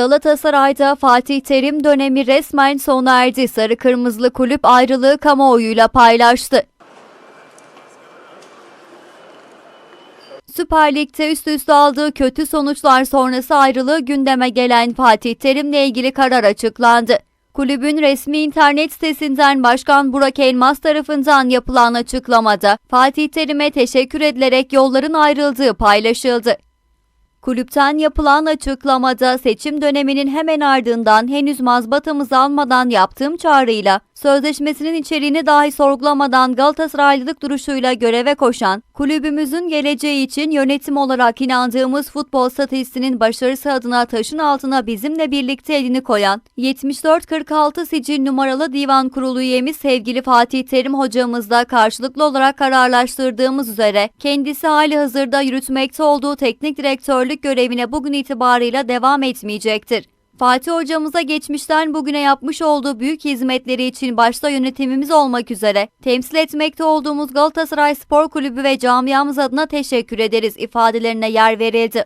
Galatasaray'da Fatih Terim dönemi resmen sona erdi. Sarı Kırmızılı kulüp ayrılığı kamuoyuyla paylaştı. Süper Lig'de üst üste aldığı kötü sonuçlar sonrası ayrılığı gündeme gelen Fatih Terim'le ilgili karar açıklandı. Kulübün resmi internet sitesinden Başkan Burak Elmas tarafından yapılan açıklamada Fatih Terim'e teşekkür edilerek yolların ayrıldığı paylaşıldı. Kulüpten yapılan açıklamada seçim döneminin hemen ardından henüz mazbatamızı almadan yaptığım çağrıyla sözleşmesinin içeriğini dahi sorgulamadan Galatasaraylılık duruşuyla göreve koşan, kulübümüzün geleceği için yönetim olarak inandığımız futbol statistinin başarısı adına taşın altına bizimle birlikte elini koyan, 7446 sicil numaralı divan kurulu üyemiz sevgili Fatih Terim hocamızla karşılıklı olarak kararlaştırdığımız üzere kendisi hali hazırda yürütmekte olduğu teknik direktörlük görevine bugün itibarıyla devam etmeyecektir. Fatih hocamıza geçmişten bugüne yapmış olduğu büyük hizmetleri için başta yönetimimiz olmak üzere temsil etmekte olduğumuz Galatasaray Spor Kulübü ve camiamız adına teşekkür ederiz ifadelerine yer verildi.